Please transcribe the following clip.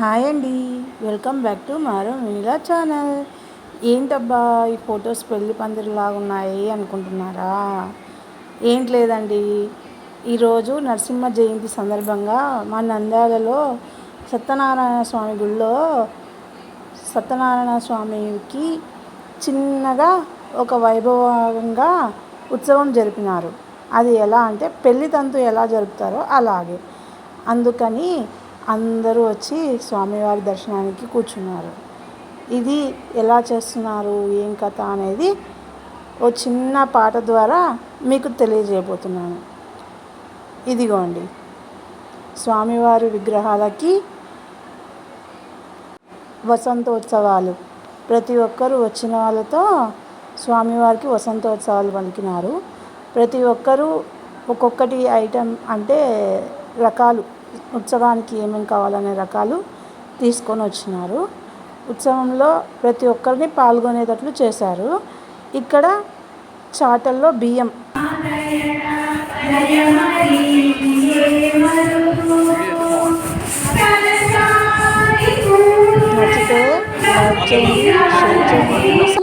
Hi అండి. Welcome back to మారో మీలా channel. ఏంటబ్బా ఈ ఫొటోస్ పెళ్ళి పందిరిలాగా ఉన్నాయి అనుకుంటున్నారా? ఏంటి లేదండి. ఈరోజు నరసింహ జయంతి సందర్భంగా మా నంద్యాలలో సత్యనారాయణ స్వామి గుళ్ళో సత్యనారాయణ స్వామికి చిన్నగా ఒక వైభవంగా ఉత్సవం జరిపినారు. అది ఎలా అంటే పెళ్ళి తంతు ఎలా జరుపుతారో అలాగే. అందుకని అందరూ వచ్చి స్వామివారి దర్శనానికి కూర్చున్నారు. ఇది ఎలా చేస్తున్నారు? ఏం కథ అనేది ఓ చిన్న పాట ద్వారా మీకు తెలియజేయబోతున్నాను. ఇదిగోండి. స్వామివారి విగ్రహాలకి వసంతోత్సవాలు. ప్రతి ఒక్కరు వచ్చిన వాళ్ళతో స్వామివారికి వసంతోత్సవాలు పలికినారు. ప్రతి ఒక్కరూ ఒక్కొక్కటి ఐటెం అంటే రకాలు. ఉత్సవానికి ఏమేమి కావాలనే రకాలు తీసుకొని వచ్చినారు. ఉత్సవంలో ప్రతి ఒక్కరిని పాల్గొనేటట్లు చేశారు. ఇక్కడ చాటల్లో బియ్యం. నచ్చితే లైక్ చేయండి షేర్ చేయండి.